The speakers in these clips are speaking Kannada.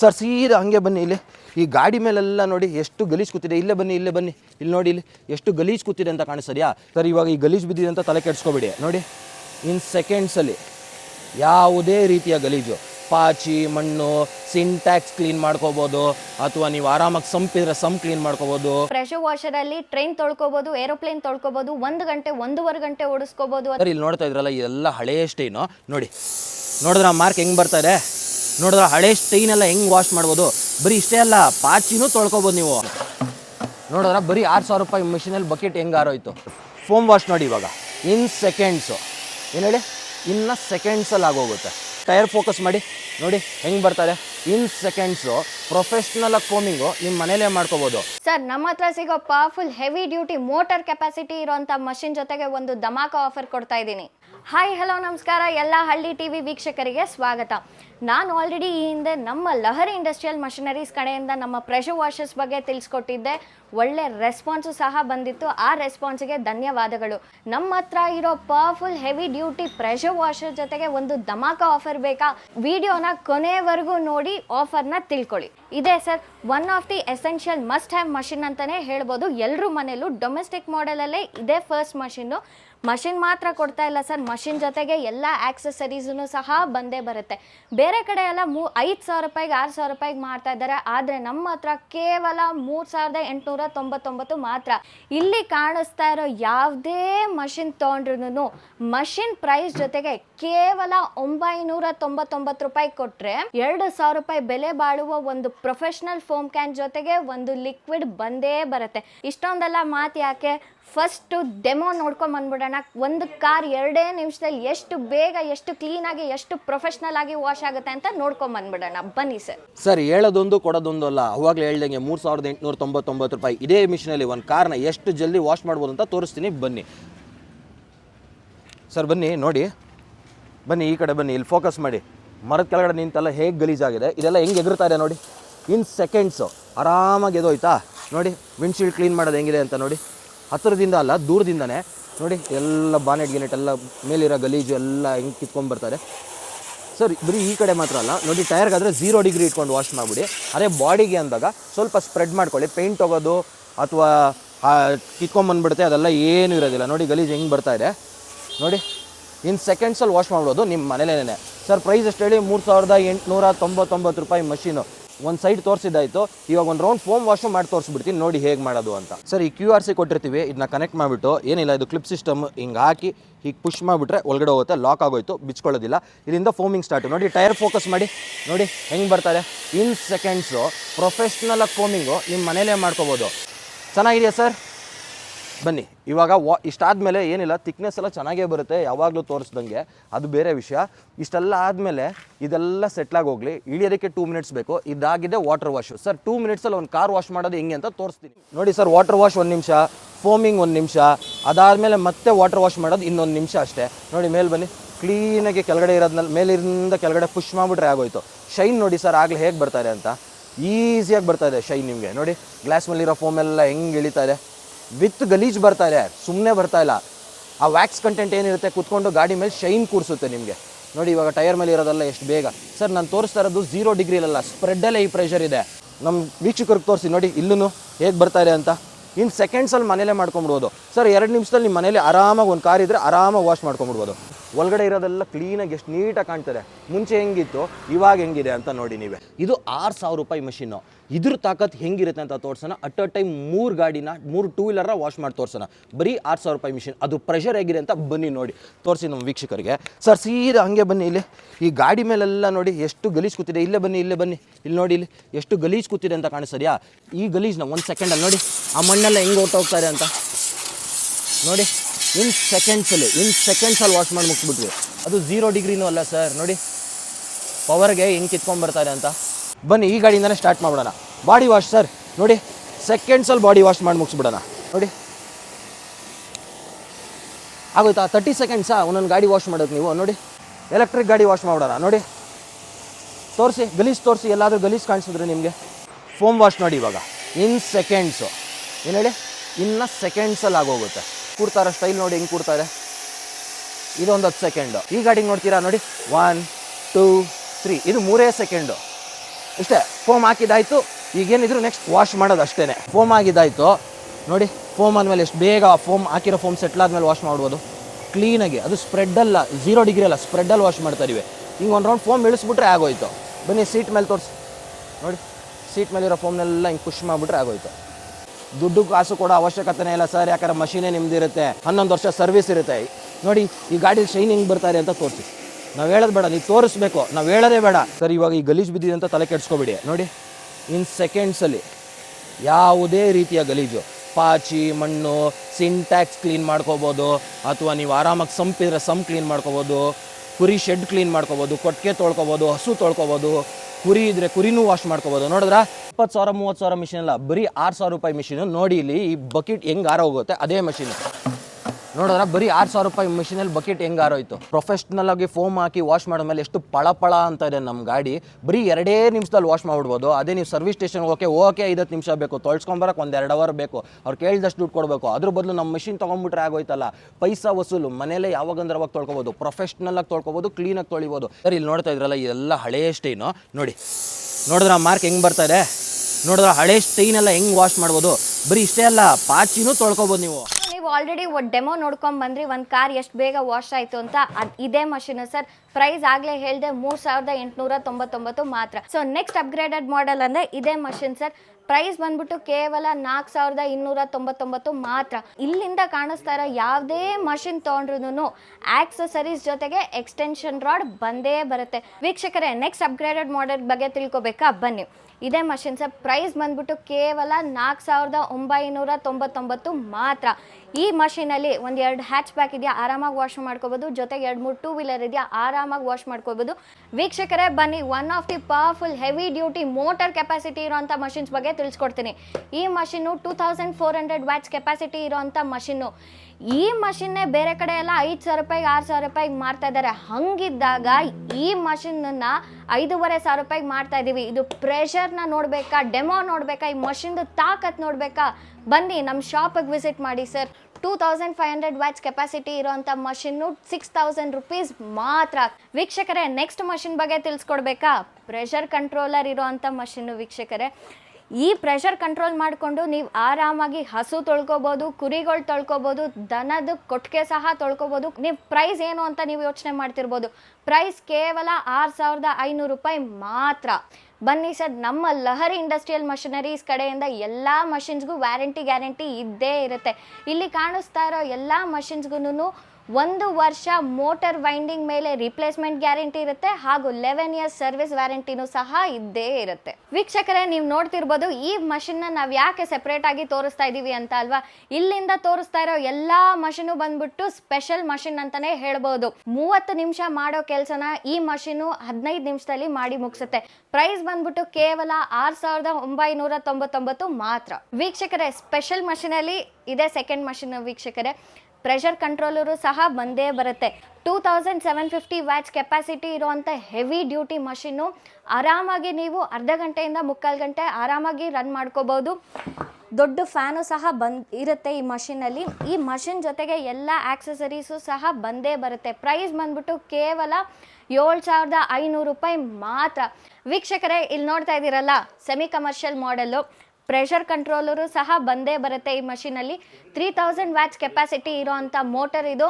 ಸರ್ ಸೀದಾ ಹಂಗೆ ಬನ್ನಿ ಇಲ್ಲಿ. ಈ ಗಾಡಿ ಮೇಲೆಲ್ಲ ನೋಡಿ ಎಷ್ಟು ಗಲೀಜು ಕೂತಿದೆ. ಇಲ್ಲೇ ಬನ್ನಿ ಇಲ್ಲೇ ಬನ್ನಿ. ಇಲ್ಲಿ ನೋಡಿ ಇಲ್ಲಿ ಎಷ್ಟು ಗಲೀಜು ಕೂತಿದೆ ಅಂತ ಕಾಣಿಸ್ತದ್ಯಾ ಸರ್ ಇವಾಗ ಈ ಗಲೀಜು ಬಿದ್ದಿದೆ ಅಂತ ತಲೆ ಕೆಡಿಸ್ಕೊಬೇಡಿ. ನೋಡಿ ಇನ್ ಸೆಕೆಂಡ್ಸಲ್ಲಿ ಯಾವುದೇ ರೀತಿಯ ಗಲೀಜು. ಪಾಚಿ ಮಣ್ಣು ಸಿಂಟ್ಯಾಕ್ಸ್ ಕ್ಲೀನ್ ಮಾಡ್ಕೋಬೋದು ಅಥವಾ ನೀವು ಆರಾಮಾಗಿ ಸಂಪಿದ್ರೆ ಸಂ ಸಂಪ್ ಕ್ಲೀನ್ ಮಾಡ್ಕೋಬಹುದು ಪ್ರೆಷರ್ ವಾಷರ್ ಅಲ್ಲಿ ಟ್ರೈನ್ ತೊಳ್ಕೊಬೋದು ಏರೋಪ್ಲೇನ್ ತೊಳ್ಕೊಬೋದು ಒಂದು ಗಂಟೆ ಒಂದೂವರೆ ಗಂಟೆ ಓಡಿಸ್ಕೋಬಹುದು ಸರ್ ಇಲ್ಲಿ ನೋಡ್ತಾ ಇದ್ರಲ್ಲ ಇದೆಲ್ಲ ಹಳೆಯ ಸ್ಟೈನು ನೋಡಿ ನೋಡಿದ್ರೆ ಮಾರ್ಕ್ ಹೆಂಗೆ ಬರ್ತಾ ಇದೆ? ನೋಡಿದ್ರ ಹಳೆ ಸ್ಟೈನ್ ಎಲ್ಲ ಹೆಂಗೆ ವಾಶ್ ಮಾಡ್ಬೋದು? ಬರೀ ಇಷ್ಟೇ ಅಲ್ಲ, ಪಾಚಿನೂ ತೊಳ್ಕೊಬೋದು ನೀವು. ನೋಡಿದ್ರೆ ಬರೀ ಆರು ಸಾವಿರ ರೂಪಾಯಿ ಮಿಷಿನಲ್ಲಿ ಬಕೆಟ್ ಹೆಂಗೆ ಆರೋಯ್ತು ಫೋಮ್ ವಾಶ್ ನೋಡಿ ಇವಾಗ. ಇನ್ ಸೆಕೆಂಡ್ಸು ಏನು ಹೇಳಿ? ಇನ್ನು ಸೆಕೆಂಡ್ಸಲ್ಲಿ ಆಗೋಗುತ್ತೆ. ಟೈರ್ ಫೋಕಸ್ ಮಾಡಿ. ನೋಡಿ, ಹೆಂಗೆ ಬರ್ತಾರೆ? ಇನ್ ಸೆಕೆಂಡ್ಸು ಪ್ರೊಫೆಷ್ನಲ್ ಕೋಮಿಂಗು ನಿಮ್ಮ ಮನೇಲೇ ಮಾಡ್ಕೋಬೋದು. ಸರ್, ನಮ್ಮ ಹತ್ರ ಸಿಗೋ powerful heavy duty motor capacity ಇರುವಂತ ಮಷಿನ್ ಜೊತೆಗೆ ಒಂದು ಧಮಾಕ ಆಫರ್ ಕೊಡ್ತಾ ಇದ್ದೀನಿ. ಹಾಯ್ ಹಲೋ ನಮಸ್ಕಾರ. ಎಲ್ಲ ಹಳ್ಳಿ ಟಿವಿ ವೀಕ್ಷಕರಿಗೆ ಸ್ವಾಗತ. ನಾನು ಆಲ್ರೆಡಿ ಈ ಹಿಂದೆ ನಮ್ಮ ಲಹರಿ ಇಂಡಸ್ಟ್ರಿಯಲ್ ಮಷಿನರೀಸ್ ಕಡೆಯಿಂದ ನಮ್ಮ ಪ್ರೆಷರ್ ವಾಷರ್ಸ್ ಬಗ್ಗೆ ತಿಳಿಸ್ಕೊಟ್ಟಿದ್ದೆ. ಒಳ್ಳೆ ರೆಸ್ಪಾನ್ಸು ಸಹ ಬಂದಿತ್ತು. ಆ ರೆಸ್ಪಾನ್ಸ್ಗೆ ಧನ್ಯವಾದಗಳು. ನಮ್ಮ ಹತ್ರ ಇರೋ powerful heavy duty pressure washer ಜೊತೆಗೆ ಒಂದು ಧಮಾಕ ಆಫರ್ ಬೇಕಾ? ವಿಡಿಯೋನ ಕೊನೆವರೆಗೂ ನೋಡಿ ಆಫರ್ನ ತಿಳ್ಕೊಳ್ಳಿ. ಇದೆ sir one of the essential must have machine ಅಂತಲೇ ಹೇಳ್ಬೋದು ಎಲ್ಲರೂ ಮನೇಲೂ ಡೊಮೆಸ್ಟಿಕ್ ಮಾಡೆಲಲ್ಲೇ ಇದೇ ಫಸ್ಟ್ ಮಷಿನ್ನು ಮಷಿನ್ ಮಾತ್ರ ಕೊಡ್ತಾ ಇಲ್ಲ ಸರ್. ಮಷಿನ್ ಜೊತೆಗೆ ಎಲ್ಲ ಆಕ್ಸೆಸರೀಸೂ ಸಹ ಬಂದೇ ಬರುತ್ತೆ. ಬೇರೆ ಕಡೆ ಎಲ್ಲ ಮೂ, ಐದು ಸಾವಿರ ರೂಪಾಯಿಗೆ, ಆರು ಸಾವಿರ ರೂಪಾಯಿಗೆ ಮಾಡ್ತಾ ಇದ್ದಾರೆ. ಆದರೆ ನಮ್ಮ ಹತ್ರ ಕೇವಲ ಮೂರು ಸಾವಿರದ ಎಂಟುನೂರ ತೊಂಬತ್ತೊಂಬತ್ತು ಮಾತ್ರ. ಇಲ್ಲಿ ಕಾಣಿಸ್ತಾ ಇರೋ ಯಾವುದೇ ಮಷಿನ್ ತೊಗೊಂಡ್ರು ಮಷಿನ್ ಪ್ರೈಸ್ ಜೊತೆಗೆ ಕೇವಲ ಒಂಬೈನೂರ ತೊಂಬತ್ತೊಂಬತ್ತು ರೂಪಾಯಿ ಕೊಟ್ಟರೆ ಎರಡು ಸಾವಿರ ರೂಪಾಯಿ ಬೆಲೆ ಬಾಳುವ ಒಂದು ಪ್ರೊಫೆಷನಲ್ ಫೋಮ್ ಕ್ಯಾನ್ ಜೊತೆಗೆ ಒಂದು ಲಿಕ್ವಿಡ್ ಬಂದೇ ಬರುತ್ತೆ. ಇಷ್ಟೊಂದೆಲ್ಲ ಮಾತು ಯಾಕೆ? ಫಸ್ಟು ಡೆಮೋ ನೋಡ್ಕೊಂಡು ಬಂದ್ಬಿಡೋಣ. ಒಂದು ಕಾರ್ ಎರಡೇ ನಿಮಿಷದಲ್ಲಿ ಎಷ್ಟು ಬೇಗ, ಎಷ್ಟು ಕ್ಲೀನಾಗಿ ಎಷ್ಟು ಪ್ರೊಫೆಷ್ನಲ್ ಆಗಿ ವಾಶ್ ಆಗುತ್ತೆ ಅಂತ ನೋಡ್ಕೊಂಡು ಬಂದ್ಬಿಡೋಣ. ಬನ್ನಿ ಸರ್. ಸರ್, ಹೇಳೋದೊಂದು, ಕೊಡೋದೊಂದು ಅಲ್ಲ. ಅವಾಗಲೇ ಹೇಳ್ದಂಗೆ ಮೂರು ಸಾವಿರದ ಎಂಟುನೂರ ತೊಂಬತ್ತೊಂಬತ್ತು ರೂಪಾಯಿ. ಇದೇ ಮಿಷಿನಲ್ಲಿ ಒಂದು ಕಾರ್ನ ಎಷ್ಟು ಜಲ್ದಿ ವಾಶ್ ಮಾಡ್ಬೋದು ಅಂತ ತೋರಿಸ್ತೀನಿ. ಬನ್ನಿ. ಸರ್, ಬನ್ನಿ, ನೋಡಿ. ಬನ್ನಿ, ಈ ಕಡೆ ಬನ್ನಿ. ಇಲ್ಲಿ ಫೋಕಸ್ ಮಾಡಿ. ಮರದ ಕೆಳಗಡೆ ನಿಂತಲ್ಲ ಹೇಗೆ ಗಲೀಜಾಗಿದೆ ಇದೆಲ್ಲ ಹೆಂಗೆ ಎಗರ್ತಾ ಇದೆ ನೋಡಿ. ಇನ್ ಸೆಕೆಂಡ್ಸು ಆರಾಮಾಗಿ ಎದೋಯ್ತಾ? ನೋಡಿ ವಿಂಡ್ಶೀಲ್ಡ್ ಕ್ಲೀನ್ ಮಾಡೋದು ಹೆಂಗಿದೆ ಅಂತ ನೋಡಿ. ಹತ್ತಿರದಿಂದ ಅಲ್ಲ, ದೂರದಿಂದನೇ. ನೋಡಿ, ಎಲ್ಲ ಬಾನೆಟ್ ಗಿನೆಟ್ ಎಲ್ಲ ಮೇಲಿರೋ ಗಲೀಜು ಎಲ್ಲ ಹೆಂಗೆ ಕಿತ್ಕೊಂಡ್ಬರ್ತಾರೆ ಸರ್, ಬರೀ ಈ ಕಡೆ ಮಾತ್ರ ಅಲ್ಲ, ನೋಡಿ ಟೈರ್ಗಾದರೆ ಝೀರೋ ಡಿಗ್ರಿ ಇಟ್ಕೊಂಡು ವಾಶ್ ಮಾಡಿಬಿಡಿ. ಅದೇ ಬಾಡಿಗೆ ಅಂದಾಗ ಸ್ವಲ್ಪ ಸ್ಪ್ರೆಡ್ ಮಾಡ್ಕೊಳ್ಳಿ. ಪೇಂಟ್ ಹೋಗೋದು ಅಥವಾ ಕಿತ್ಕೊಂಡ್ಬಂದ್ಬಿಡುತ್ತೆ ಅದೆಲ್ಲ ಏನೂ ಇರೋದಿಲ್ಲ. ನೋಡಿ, ಗಲೀಜು ಹೆಂಗೆ ಬರ್ತಾ ಇದೆ. ನೋಡಿ, ಇನ್ ಸೆಕೆಂಡ್ಸಲ್ಲಿ ವಾಶ್ ಮಾಡ್ಬೋದು ನಿಮ್ಮ ಮನೇಲೇನೆ. ಸರ್ ಪ್ರೈಸ್ ಎಷ್ಟು ಹೇಳಿ ಮೂರು ಸಾವಿರದ ಎಂಟುನೂರ ತೊಂಬತ್ತೊಂಬತ್ತು ರೂಪಾಯಿ ಮಷೀನು ಒಂದು ಸೈಡ್ ತೋರಿಸಿದ್ದಾಯಿತು. ಇವಾಗ ಒಂದು ರೌಂಡ್ ಫೋಮ್ ವಾಶು ಮಾಡಿ ತೋರಿಸ್ಬಿಡ್ತೀನಿ. ನೋಡಿ ಹೇಗೆ ಮಾಡೋದು ಅಂತ. ಸರ್, ಈ ಕ್ಯೂ ಆರ್ ಸಿ ಕೊಟ್ಟಿರ್ತೀವಿ. ಇದನ್ನ ಕನೆಕ್ಟ್ ಮಾಡಿಬಿಟ್ಟು, ಏನಿಲ್ಲ, ಇದು ಕ್ಲಿಪ್ ಸಿಸ್ಟಮ್ ಹಿಂಗೆ ಹಾಕಿ, ಹೀಗೆ ಪುಷ್ ಮಾಡಿಬಿಟ್ರೆ ಒಳಗಡೆ ಹೋಗುತ್ತೆ ಲಾಕ್ ಆಗೋಯ್ತು, ಬಿಚ್ಕೊಳ್ಳೋದಿಲ್ಲ. ಇದರಿಂದ ಫೋಮಿಂಗ್ ಸ್ಟಾರ್ಟ್ ನೋಡಿ ಟೈರ್ ಫೋಕಸ್ ಮಾಡಿ. ನೋಡಿ, ಹೆಂಗೆ ಬರ್ತಾರೆ ಇನ್ ಸೆಕೆಂಡ್ಸು ಪ್ರೊಫೆಷ್ನಲಾಗಿ ಫೋಮಿಂಗು ನಿಮ್ಮ ಮನೇಲೇ ಮಾಡ್ಕೋಬೋದು. ಚೆನ್ನಾಗಿದೆಯಾ ಸರ್ ಬನ್ನಿ, ಇವಾಗ ವಾ, ಇಷ್ಟಾದಮೇಲೆ ಏನಿಲ್ಲ ತಿಕ್ನೆಸ್ ಎಲ್ಲ ಚೆನ್ನಾಗೇ ಬರುತ್ತೆ, ಯಾವಾಗಲೂ ತೋರಿಸ್ದಂಗೆ, ಅದು ಬೇರೆ ವಿಷಯ. ಇಷ್ಟೆಲ್ಲ ಆದಮೇಲೆ ಇದೆಲ್ಲ ಸೆಟ್ಲಾಗಿ ಹೋಗಲಿ. ಇಳಿಯೋದಕ್ಕೆ ಟೂ ಮಿನಿಟ್ಸ್ ಬೇಕು. ಇದಾಗಿದೆ ವಾಟರ್ ವಾಶು ಸರ್ ಟೂ ಮಿನಿಟ್ಸಲ್ಲಿ ಒಂದು ಕಾರ್ ವಾಶ್ ಮಾಡೋದು ಹೆಂಗೆ ಅಂತ ತೋರಿಸ್ತೀನಿ. ನೋಡಿ ಸರ್ ವಾಟರ್ ವಾಶ್ ಒಂದು ನಿಮಿಷ ಫೋಮಿಂಗ್ ಒಂದು ನಿಮಿಷ, ಅದಾದಮೇಲೆ ಮತ್ತೆ ವಾಟರ್ ವಾಶ್ ಮಾಡೋದು ಇನ್ನೊಂದು ನಿಮಿಷ ಅಷ್ಟೇ. ನೋಡಿ, ಮೇಲೆ ಬನ್ನಿ. ಕ್ಲೀನಾಗಿ ಕೆಳಗಡೆ ಇರೋದ್ನಲ್ಲಿ ಮೇಲಿಂದ ಕೆಳಗಡೆ ಪುಷ್ ಮಾಡಿಬಿಟ್ರೆ ಆಗೋಯ್ತು. ಶೈನ್ ನೋಡಿ ಸರ್ ಆಗಲೇ ಹೇಗೆ ಬರ್ತಾರೆ ಅಂತ. ಈಸಿಯಾಗಿ ಬರ್ತಾ ಇದೆ ಶೈನ್ ನಿಮಗೆ. ನೋಡಿ ಗ್ಲಾಸ್ ಮೇಲಿರೋ ಫೋಮ್ ಎಲ್ಲ ಹೆಂಗೆ ಇಳಿತಾ ಇದೆ. ವಿತ್ ಗಲೀಜ್ ಬರ್ತಾ ಇದೆ ಸುಮ್ಮನೆ ಬರ್ತಾ ಇಲ್ಲ. ಆ ವ್ಯಾಕ್ಸ್ ಕಂಟೆಂಟ್ ಏನಿರುತ್ತೆ, ಕುತ್ಕೊಂಡು ಗಾಡಿ ಮೇಲೆ ಶೈನ್ ಕೂರಿಸುತ್ತೆ ನಿಮಗೆ. ನೋಡಿ, ಇವಾಗ ಟೈರ್ ಮೇಲೆ ಇರೋದಲ್ಲ ಎಷ್ಟು ಬೇಗ. ಸರ್, ನಾನು ತೋರಿಸ್ತಾ ಇರೋದು ಝೀರೋ ಡಿಗ್ರಿಲಲ್ಲ ಸ್ಪ್ರೆಡ್ಡಲ್ಲೇ ಈ ಪ್ರೆಷರ್ ಇದೆ. ನಮ್ಮ ವೀಕ್ಷಕರಿಗೆ ತೋರಿಸಿ, ನೋಡಿ ಇಲ್ಲೂ ಹೇಗೆ ಬರ್ತಾ ಇದೆ ಅಂತ. ಇನ್ನು ಸೆಕೆಂಡ್ಸಲ್ಲಿ ಮನೇಲೇ ಮಾಡ್ಕೊಂಬಿಡ್ಬೋದು ಸರ್, ಎರಡು ನಿಮಿಷದಲ್ಲಿ ನಿಮ್ಮ ಮನೇಲಿ ಆರಾಮಾಗಿ ಒಂದು ಕಾರ್ ಇದ್ದರೆ ಆರಾಮಾಗಿ ವಾಶ್ ಮಾಡ್ಕೊಂಬಿಡ್ಬೋದು ಒಳಗಡೆ ಇರೋದೆಲ್ಲ ಕ್ಲೀನಾಗಿ ಎಷ್ಟು ನೀಟಾಗಿ ಕಾಣ್ತದೆ. ಮುಂಚೆ ಹೆಂಗಿತ್ತು, ಇವಾಗ ಹೆಂಗಿದೆ ಅಂತ ನೋಡಿ ನೀವೇ. ಇದು ಆರು ಸಾವಿರ ರೂಪಾಯಿ ಮಷೀನು ಇದ್ರ ತಾಕತ್ ಹೆಂಗಿರುತ್ತೆ ಅಂತ ತೋರ್ಸೋಣ. ಅಟ್ ಅ ಟೈಮ್ ಮೂರು ಗಾಡಿನ, ಮೂರು ಟೂ ವೀಲರ್ನ ವಾಶ್ ಮಾಡಿ ತೋರ್ಸೋಣ. ಬರೀ ಆರು ಸಾವಿರ ರೂಪಾಯಿ ಮಿಷಿನ್ ಅದು ಪ್ರೆಷರ್ ಹೇಗಿದೆ ಅಂತ ಬನ್ನಿ ನೋಡಿ. ತೋರಿಸಿ ನಮ್ಮ ವೀಕ್ಷಕರಿಗೆ. ಸರ್ ಸೀದಾ ಹಂಗೆ ಬನ್ನಿ ಇಲ್ಲಿ. ಈ ಗಾಡಿ ಮೇಲೆಲ್ಲ ನೋಡಿ ಎಷ್ಟು ಗಲೀಜ್ ಕೂತಿದೆ. ಇಲ್ಲೇ ಬನ್ನಿ ಇಲ್ಲೇ ಬನ್ನಿ. ಇಲ್ಲಿ ನೋಡಿ ಇಲ್ಲಿ ಎಷ್ಟು ಗಲೀಜ್ ಕೂತಿದೆ ಅಂತ ಕಾಣಿಸ್ತದ್ಯಾ ಈ ಗಲೀಜ್ನ ಒಂದು ಸೆಕೆಂಡಲ್ಲಿ ನೋಡಿ. ಆ ಮಣ್ಣೆಲ್ಲ ಹೆಂಗೆ ಹೊರ್ಟೋಗ್ತಾ ಇದೆ ಅಂತ. ನೋಡಿ, ಇನ್ ಸೆಕೆಂಡ್ಸಲ್ಲಿ ಇನ್ ಸೆಕೆಂಡ್ಸಲ್ಲಿ ವಾಶ್ ಮಾಡಿ ಮುಗಿಸ್ಬಿಟ್ವಿ. ಅದು ಝೀರೋ ಡಿಗ್ರಿನೂ ಅಲ್ಲ ಸರ್ ನೋಡಿ. ಪವರ್ಗೆ ಹೆಂಗೆ ಕಿತ್ಕೊಂಡ್ಬರ್ತಾರೆ ಅಂತ. ಬನ್ನಿ, ಈ ಗಾಡಿಯಿಂದನೇ ಸ್ಟಾರ್ಟ್ ಮಾಡ್ಬಿಡೋಣ. ಬಾಡಿ ವಾಶ್ ಸರ್ ನೋಡಿ ಸೆಕೆಂಡ್ಸಲ್ಲಿ ಬಾಡಿ ವಾಶ್ ಮಾಡಿ ಮುಗಿಸ್ಬಿಡೋಣ. ನೋಡಿ. ಆಗೋಯ್ತಾ? ತರ್ಟಿ ಸೆಕೆಂಡ್ಸಾ ಒಂದೊಂದು ಗಾಡಿ ವಾಶ್ ಮಾಡೋದು ನೀವು. ನೋಡಿ ಎಲೆಕ್ಟ್ರಿಕ್ ಗಾಡಿ ವಾಶ್ ಮಾಡ್ಬಿಡೋಣ. ನೋಡಿ. ತೋರಿಸಿ ಗಲೀಸ್ ತೋರಿಸಿ, ಎಲ್ಲಾದರೂ ಗಲೀಸ್ ಕಾಣಿಸಿದ್ರೆ ನಿಮಗೆ. ಫೋಮ್ ವಾಶ್ ನೋಡಿ ಇವಾಗ. ಇನ್ ಸೆಕೆಂಡ್ಸು ಏನು ಹೇಳಿ? ಇನ್ನು ಸೆಕೆಂಡ್ಸಲ್ಲಿ ಆಗೋಗುತ್ತೆ. ಕೂರ್ತಾರ ಸ್ಟೈಲ್ ನೋಡಿ ಹೆಂಗೆ ಕೂಡ್ತಾರೆ ಇದೊಂದು ಹತ್ತು ಸೆಕೆಂಡು ಈ ಗಾಡಿಗೆ ನೋಡ್ತೀರಾ? ನೋಡಿ. ಒನ್ ಟೂ ತ್ರೀ ಇದು ಮೂರೇ ಸೆಕೆಂಡು ಇಷ್ಟೇ ಫೋಮ್ ಹಾಕಿದ್ದಾಯ್ತು. ಈಗೇನಿದ್ರು ನೆಕ್ಸ್ಟ್ ವಾಶ್ ಮಾಡೋದು ಅಷ್ಟೇ ಫೋಮ್ ಆಗಿದ್ದಾಯ್ತು ನೋಡಿ, ಫೋಮ್ ಆದಮೇಲೆ ಎಷ್ಟು ಬೇಗ ಫೋಮ್, ಹಾಕಿರೋ ಫೋಮ್ ಸೆಟ್ಲ್ ಆದಮೇಲೆ ವಾಶ್ ಮಾಡ್ಬೋದು. ಕ್ಲೀನಾಗಿ ಅದು ಸ್ಪ್ರೆಡ್ ಅಲ್ಲ ಝೀರೋ ಡಿಗ್ರಿ ಅಲ್ಲ ಸ್ಪ್ರೆಡ್ಡಲ್ಲಿ ವಾಶ್ ಮಾಡ್ತಾ ಇದೀವಿ. ಹಿಂಗೆ ಒಂದು ರೌಂಡ್ ಫೋಮ್ ಇಳಿಸ್ಬಿಟ್ರೆ ಆಗೋಯ್ತು. ಬನ್ನಿ ಸೀಟ್ ಮೇಲೆ ತೋರಿಸಿ. ನೋಡಿ ಸೀಟ್ ಮೇಲಿರೋ ಫೋಮ್ನೆಲ್ಲ ಹಿಂಗೆ ಖುಷಿ ಮಾಡಿಬಿಟ್ರೆ ಆಗೋಯ್ತು. ದುಡ್ಡು ಕಾಸು ಕೊಡೋ ಅವಶ್ಯಕತೆನೇ ಇಲ್ಲ ಸರ್, ಯಾಕಂದ್ರೆ ಮಷೀನೇ ನಿಮ್ದಿರುತ್ತೆ. ಹನ್ನೊಂದು ವರ್ಷ ಸರ್ವಿಸ್ ಇರುತ್ತೆ. ನೋಡಿ, ಈ ಗಾಡಿ ಶೈನಿಂಗ್ ಬರ್ತಾರೆ ಅಂತ ತೋರಿಸಿ. ನಾವು ಹೇಳೋದು ಬೇಡ, ನೀವು ತೋರಿಸ್ಬೇಕು. ನಾವು ಹೇಳೋದೇ ಬೇಡ. ಸರ್, ಇವಾಗ ಈ ಗಲೀಜು ಬಿದ್ದಿದೆ ಅಂತ ತಲೆ ಕೆಡಿಸ್ಕೊಬೇಡಿ. ನೋಡಿ, ಇನ್ ಸೆಕೆಂಡ್ಸಲ್ಲಿ ಯಾವುದೇ ರೀತಿಯ ಗಲೀಜು. ಪಾಚಿ, ಮಣ್ಣು ಸಿಂಟ್ಯಾಕ್ಸ್ ಕ್ಲೀನ್ ಮಾಡ್ಕೋಬೋದು, ಅಥವಾ ನೀವು ಆರಾಮಾಗಿ ಸಂಪಿದ್ರೆ ಸಂಪ್ ಕ್ಲೀನ್ ಮಾಡ್ಕೋಬೋದು, ಕುರಿ ಶೆಡ್ ಕ್ಲೀನ್ ಮಾಡ್ಕೋಬೋದು ಕೊಟ್ಟಿಗೆ ತೊಳ್ಕೊಬೋದು, ಹಸು ತೊಳ್ಕೊಬೋದು, ಕುರಿ ಇದ್ರೆ ಕುರಿನೂ ವಾಶ್ ಮಾಡ್ಕೋಬೋದು. ನೋಡಿದ್ರ? ಇಪ್ಪತ್ತು ಸಾವಿರ, ಮೂವತ್ತು ಸಾವಿರ ಮಿಷಿನ್ ಅಲ್ಲ ಬರೀ ಆರು ಸಾವಿರ ರೂಪಾಯಿ ಮಿಷಿನ್ ನೋಡಿ ಇಲ್ಲಿ ಈ ಬಕೆಟ್ ಹೆಂಗೆ ಆರ ಹೋಗುತ್ತೆ, ಅದೇ ಮಷಿನ್ ನೋಡಿದ್ರ ಬರೀ ಆರು ಸಾವಿರ ರೂಪಾಯಿ ಮಿಷಿನಲ್ಲಿ ಬಕೆಟ್ ಹೆಂಗೆ ಆರೋಯ್ತು ಪ್ರೊಫೆಷ್ನಲ್ ಆಗಿ ಫೋಮ್ ಹಾಕಿ ವಾಶ್ ಮಾಡಿದ್ಮೇಲೆ ಎಷ್ಟು ಪಳ ಪಳ ಅಂತ ಇದೆ ನಮ್ಮ ಗಾಡಿ. ಬರೀ ಎರಡೇ ನಿಮಿಷದಲ್ಲಿ ವಾಶ್ ಮಾಡ್ಬಿಡ್ಬೋದು. ಅದೇ ನೀವು ಸರ್ವಿಸ್ ಸ್ಟೇಷನ್ ಓಕೆ ಓಕೆ ಐದತ್ತು ನಿಮಿಷ ಬೇಕು. ತೊಳ್ಸ್ಕೊಂಬರಕ್ಕೆ ಒಂದು ಎರಡು ಅವರ್ ಬೇಕು. ಅವ್ರು ಕೇಳಿದಷ್ಟು ದುಡ್ಡು ಕೊಡಬೇಕು. ಅದ್ರ ಬದಲು ನಮ್ಮ ಮಿಷಿನ್ ತೊಗೊಂಡ್ಬಿಟ್ರೆ ಆಗೋಯ್ತಲ್ಲ. ಪೈಸಾ ವಸೂಲು ಮನೇಲೆ ಯಾವಾಗಂದ್ರೆ ಅವಾಗ ತೊಳ್ಕೊಬೋದು. ಪ್ರೊಫೆಷ್ನಲ್ ಆಗಿ ತೊಳ್ಕೊಬೋದು ಕ್ಲೀನಾಗಿ ತೊಳಿಬೋದು. ಸರ್, ಇಲ್ಲಿ ನೋಡ್ತಾ ಇದ್ರಲ್ಲ ಇದೆಲ್ಲ ಹಳೆಯ ಸ್ಟೈನು ನೋಡಿ. ನೋಡಿದ್ರೆ ಆ ಮಾರ್ಕ್ ಹೆಂಗೆ ಬರ್ತಾ ಇದೆ? ನೋಡಿದ್ರೆ ಹಳೆ ಸ್ಟೈನ್ ಎಲ್ಲ ಹೆಂಗೆ ವಾಶ್ ಮಾಡ್ಬೋದು? ಬರೀ ಇಷ್ಟೇ ಅಲ್ಲ, ಪಾಚಿನೂ ತೊಳ್ಕೊಬೋದು ನೀವು. ಆಲ್ರೆಡಿ ಡೆಮೋ ನೋಡ್ಕೊಂಡ್ ಬಂದ್ರಿ, ಒಂದು ಕಾರ್ ಎಷ್ಟು ಬೇಗ ವಾಶ್ ಆಯ್ತು ಅಂತ ಅದ್ ಇದೇ ಮಷಿನ್ ಸರ್. ಪ್ರೈಸ್ ಆಗ್ಲೇ ಹೇಳ್ದೆ ಮೂರ್ ಸಾವಿರದ ಎಂಟುನೂರ ತೊಂಬತ್ತೊಂಬತ್ತು ಮಾತ್ರ. ಸೊ ನೆಕ್ಸ್ಟ್ ಅಪ್ಗ್ರೇಡೆಡ್ ಮಾಡೆಲ್ ಅಂದ್ರೆ ಇದೇ ಮಷಿನ್ ಸರ್ ಪ್ರೈಸ್ ಬಂದ್ಬಿಟ್ಟು ಕೇವಲ ನಾಲ್ಕು ಸಾವಿರದ ಇನ್ನೂರ ತೊಂಬತ್ತೊಂಬತ್ತು ಮಾತ್ರ. ಇಲ್ಲಿಂದ ಕಾಣಿಸ್ತಾ ಇರೋ ಯಾವುದೇ ಮಷಿನ್ ತೊಗೊಂಡ್ರು ಆಕ್ಸಸರೀಸ್ ಜೊತೆಗೆ ಎಕ್ಸ್ಟೆನ್ಷನ್ ರಾಡ್ ಬಂದೇ ಬರುತ್ತೆ. ವೀಕ್ಷಕರೇ ನೆಕ್ಸ್ಟ್ ಅಪ್ಗ್ರೇಡೆಡ್ ಮಾಡೆಲ್ ಬಗ್ಗೆ ತಿಳ್ಕೊಬೇಕಾ? ಬನ್ನಿ. ಇದೇ ಮಷಿನ್ ಸರ್ ಪ್ರೈಸ್ ಬಂದ್ಬಿಟ್ಟು ಕೇವಲ ನಾಲ್ಕು ಸಾವಿರದ ಒಂಬೈನೂರ ತೊಂಬತ್ತೊಂಬತ್ತು ಮಾತ್ರ. ಈ ಮಷೀನಲ್ಲಿ ಒಂದು ಎರಡು ಹ್ಯಾಚ್ ಬ್ಯಾಕ್ ಇದೆಯಾ, ಆರಾಮಾಗಿ ವಾಶ್ ಮಾಡ್ಕೋಬೋದು. ಜೊತೆಗೆ ಎರಡು ಮೂರು ಟೂ ವೀಲರ್ ಇದೆಯಾ ಆರಾಮಾಗಿ ವಾಶ್ ಮಾಡ್ಕೋಬಹುದು ವೀಕ್ಷಕರೇ, ಬನ್ನಿ one of the powerful heavy duty motor capacity ಇರೋಂಥ ಮಷಿನ್ಸ್ ಬಗ್ಗೆ ತಿಳಿಸ್ಕೊಡ್ತೀನಿ. ಈ machine two thousand four hundred watts capacity ಇರೋಂಥ ಮಷಿನ್ನು ಈ ಮಷಿನ್ನೇ ಬೇರೆ ಕಡೆ ಎಲ್ಲ ಐದು ಸಾವಿರ ರೂಪಾಯಿಗೆ, ಆರು ಸಾವಿರ ರೂಪಾಯಿಗೆ ಮಾರ್ತಾ ಇದ್ದಾರೆ. ಹಂಗಿದ್ದಾಗ ಈ ಮಷಿನ್ನ ಐದೂವರೆ ಸಾವಿರ ರೂಪಾಯಿಗೆ ಮಾಡ್ತಾ ಇದ್ದೀವಿ ಇದು ಪ್ರೆಷರ್ನ ನೋಡಬೇಕಾ ಡೆಮೋ ನೋಡಬೇಕಾ, ಈ ಮಷಿನ್ದು ತಾಕತ್ ನೋಡಬೇಕಾ? ಬನ್ನಿ ನಮ್ಮ ಶಾಪಿಗೆ ವಿಸಿಟ್ ಮಾಡಿ sir two thousand five hundred watts capacity ಇರೋಂಥ ಮಷಿನ್ನು ಸಿಕ್ಸ್ ತೌಸಂಡ್ ರುಪೀಸ್ ಮಾತ್ರ. ವೀಕ್ಷಕರೇ ನೆಕ್ಸ್ಟ್ ಮಷಿನ್ ಬಗ್ಗೆ ತಿಳಿಸ್ಕೊಡ್ಬೇಕಾ? ಪ್ರೆಷರ್ ಕಂಟ್ರೋಲರ್ ಇರೋವಂಥ ಮಷಿನ್ನು ವೀಕ್ಷಕರೇ. ಈ ಪ್ರೆಷರ್ ಕಂಟ್ರೋಲ್ ಮಾಡಿಕೊಂಡು ನೀವು ಆರಾಮಾಗಿ ಹಸು ತೊಳ್ಕೊಬೋದು, ಕುರಿಗಳು ತೊಳ್ಕೊಬೋದು, ದನದ ಕೊಟ್ಟಿಗೆ ಸಹ ತೊಳ್ಕೊಬೋದು. ನೀವು ಪ್ರೈಸ್ ಏನು ಅಂತ ನೀವು ಯೋಚನೆ ಮಾಡ್ತಿರ್ಬೋದು. ಪ್ರೈಸ್ ಕೇವಲ ಆರು ಸಾವಿರದ ಐನೂರು ರೂಪಾಯಿ ಮಾತ್ರ. ಬನ್ನಿ ಸರ್, ನಮ್ಮ ಲಹರಿ ಇಂಡಸ್ಟ್ರಿಯಲ್ ಮಷಿನರೀಸ್ ಕಡೆಯಿಂದ ಎಲ್ಲ ಮಷಿನ್ಸ್ಗೂ ವ್ಯಾರಂಟಿ ಗ್ಯಾರಂಟಿ ಇದ್ದೇ ಇರುತ್ತೆ. ಇಲ್ಲಿ ಕಾಣಿಸ್ತಾ ಇರೋ ಎಲ್ಲ ಮಷಿನ್ಸ್ಗೂ ಒಂದು ವರ್ಷ ಮೋಟರ್ ವೈಂಡಿಂಗ್ ಮೇಲೆ ರಿಪ್ಲೇಸ್ಮೆಂಟ್ ಗ್ಯಾರಂಟಿ ಇರುತ್ತೆ ಹಾಗೂ ಲೆವೆನ್ ಇಯರ್ಸ್ ಸರ್ವಿಸ್ ವ್ಯಾರಂಟಿನೂ ಸಹ ಇದ್ದೇ ಇರುತ್ತೆ. ವೀಕ್ಷಕರೇ, ನೀವು ನೋಡ್ತಿರ್ಬೋದು ಈ ಮಷಿನ್ನ ನಾವು ಯಾಕೆ ಸೆಪರೇಟ್ ಆಗಿ ತೋರಿಸ್ತಾ ಇದ್ದೀವಿ ಅಂತ ಅಲ್ವಾ? ಇಲ್ಲಿಂದ ತೋರಿಸ್ತಾ ಇರೋ ಎಲ್ಲ ಮಷಿನು ಬಂದ್ಬಿಟ್ಟು ಸ್ಪೆಷಲ್ ಮಷಿನ್ ಅಂತಾನೆ ಹೇಳ್ಬೋದು. ಮೂವತ್ತು ನಿಮಿಷ ಮಾಡೋ ಕೆಲಸನ ಈ ಮಷಿನು ಹದಿನೈದು ನಿಮಿಷದಲ್ಲಿ ಮಾಡಿ ಮುಗಿಸುತ್ತೆ. ಪ್ರೈಸ್ ಬಂದ್ಬಿಟ್ಟು ಕೇವಲ ಆರು ಸಾವಿರದ ಒಂಬೈನೂರ ತೊಂಬತ್ತೊಂಬತ್ತು ಮಾತ್ರ. ವೀಕ್ಷಕರೇ ಸ್ಪೆಷಲ್ ಮಷಿನಲ್ಲಿ ಇದೆ ಸೆಕೆಂಡ್ ಮಷಿನ್ ವೀಕ್ಷಕರೇ. ಪ್ರೆಷರ್ ಕಂಟ್ರೋಲರು ಸಹ ಬಂದೇ ಬರುತ್ತೆ. Two thousand seven fifty watts capacity ಇರುವಂಥ ಹೆವಿ ಡ್ಯೂಟಿ ಮಷಿನ್ನು ಆರಾಮಾಗಿ ನೀವು ಅರ್ಧ ಗಂಟೆಯಿಂದ ಮುಕ್ಕಾಲು ಗಂಟೆ ಆರಾಮಾಗಿ ರನ್ ಮಾಡ್ಕೋಬೋದು. ದೊಡ್ಡ ಫ್ಯಾನು ಸಹ ಬಂದ್ ಇರುತ್ತೆ ಈ ಮಷಿನಲ್ಲಿ ಈ ಮಷಿನ್ ಜೊತೆಗೆ ಎಲ್ಲ ಆಕ್ಸೆಸರೀಸು ಸಹ ಬಂದೇ ಬರುತ್ತೆ. ಪ್ರೈಸ್ ಬಂದ್ಬಿಟ್ಟು ಕೇವಲ ಏಳು ಸಾವಿರದ ಐನೂರು ರೂಪಾಯಿ ಮಾತ್ರ. ವೀಕ್ಷಕರೇ ಇಲ್ಲಿ ನೋಡ್ತಾ ಇದ್ದೀರಲ್ಲ semi commercial model pressure controller ಸಹ ಬಂದೇ ಬರುತ್ತೆ ಈ ಮಷಿನಲ್ಲಿ ತ್ರೀ ತೌಸಂಡ್ ವ್ಯಾಚ್ ಕೆಪಾಸಿಟಿ ಇರೋವಂಥ ಮೋಟರ್ ಇದು.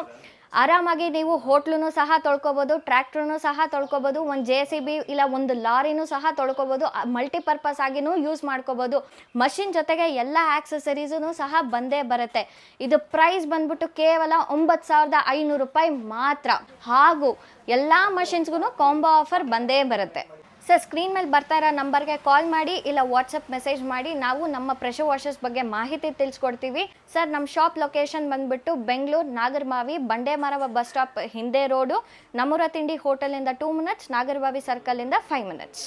ಆರಾಮಾಗಿ ನೀವು ಹೋಟ್ಲೂ ಸಹ ತೊಳ್ಕೊಬೋದು ಟ್ರ್ಯಾಕ್ಟ್ರೂ ಸಹ ತೊಳ್ಕೊಬೋದು, ಒಂದು ಜೆ ಸಿ ಬಿ ಇಲ್ಲ ಒಂದು ಲಾರಿನೂ ಸಹ ತೊಳ್ಕೊಬೋದು ಮಲ್ಟಿಪರ್ಪಸ್ ಆಗಿನೂ ಯೂಸ್ ಮಾಡ್ಕೋಬೋದು. ಮಷಿನ್ ಜೊತೆಗೆ ಎಲ್ಲ ಆ್ಯಕ್ಸಸರೀಸೂ ಸಹ ಬಂದೇ ಬರುತ್ತೆ. ಇದು ಪ್ರೈಸ್ ಬಂದ್ಬಿಟ್ಟು ಕೇವಲ ಒಂಬತ್ತು ಸಾವಿರದ ಐನೂರು ರೂಪಾಯಿ ಮಾತ್ರ. ಹಾಗೂ ಎಲ್ಲ ಮಷಿನ್ಸ್ಗೂ ಕಾಂಬೋ ಆಫರ್ ಬಂದೇ ಬರುತ್ತೆ. ಸರ್ ಸ್ಕ್ರೀನ್ ಮೇಲೆ ಬರ್ತಾ ಇರೋ ನಂಬರ್ಗೆ ಕಾಲ್ ಮಾಡಿ ಇಲ್ಲ ವಾಟ್ಸಪ್ ಮೆಸೇಜ್ ಮಾಡಿ ನಾವು ನಮ್ಮ ಪ್ರೆಷರ್ ವಾಷರ್ಸ್ ಬಗ್ಗೆ ಮಾಹಿತಿ ತಿಳಿಸ್ಕೊಡ್ತೀವಿ. ಸರ್ ನಮ್ಮ ಶಾಪ್ ಲೊಕೇಶನ್ ಬಂದ್ಬಿಟ್ಟು ಬೆಂಗಳೂರು ನಾಗರ್ಮಾವಿ ಬಂಡೇಮರವ ಬಸ್ ಸ್ಟಾಪ್ ಹಿಂದೆ ರೋಡು ನಮೂರ ತಿಂಡಿ ಹೋಟೆಲಿಂದ ಟೂ ಮಿನಿಟ್ಸ್ ನಾಗರಬಾವಿ ಸರ್ಕಲಿಂದ ಫೈವ್ ಮಿನಿಟ್ಸ್